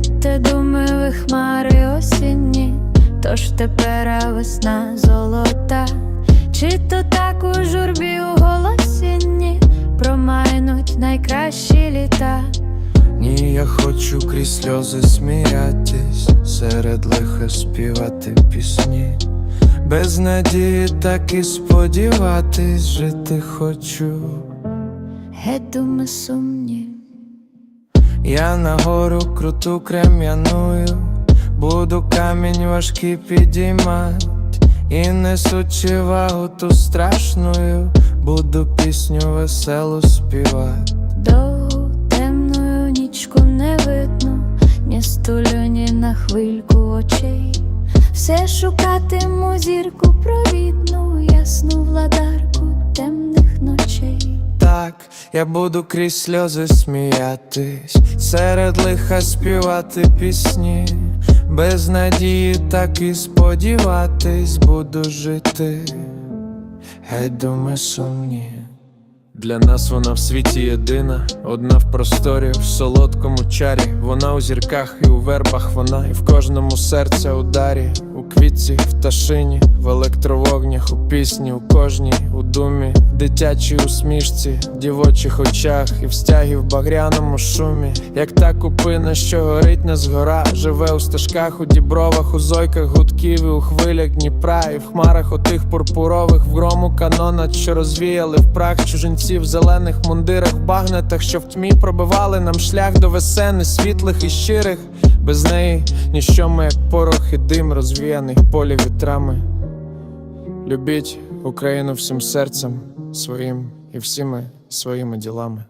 те думали хмари осінні, тож тепер весна золота, чи то так у журбі у голосінні промайнуть найкращі літа. Ні, я хочу крізь сльози сміятись, серед лиха співати пісні. Без надії так і сподіватись, жити хочу. Геть думи сумні, Я нагору круту крем'яную, буду камінь важкий підіймать, і несучи вагу ту страшною, буду пісню веселу співати. довгу темною нічку не видно, ні стулю, ні на хвильку очей. Все шукатиму зірку провідну, ясну я буду крізь сльози сміятись, серед лиха співати пісні, без надії так і сподіватись, буду жити, геть думи сумні. Для нас вона в світі єдина, одна в просторі, в солодкому чарі. Вона у зірках і у вербах, вона і в кожному серця ударі, у квітці, в пташині, в електровогнях, у пісні, у кожній, у думі, дитячій усмішці, в дівочих очах і в стягі в багряному шумі, як та купина, що горить не згора, живе у стежках, у дібровах, у зойках гудків і у хвилях Дніпра, і в хмарах отих пурпурових, в грому канона, що розвіяли в прах чужинці в зелених мундирах, багнетах, що в тьмі пробивали нам шлях до весени, світлих і щирих. Без неї ніщо ми, як порох і дим, розвіяний в полі вітрами. Любіть Україну всім серцем своїм і всіми своїми ділами.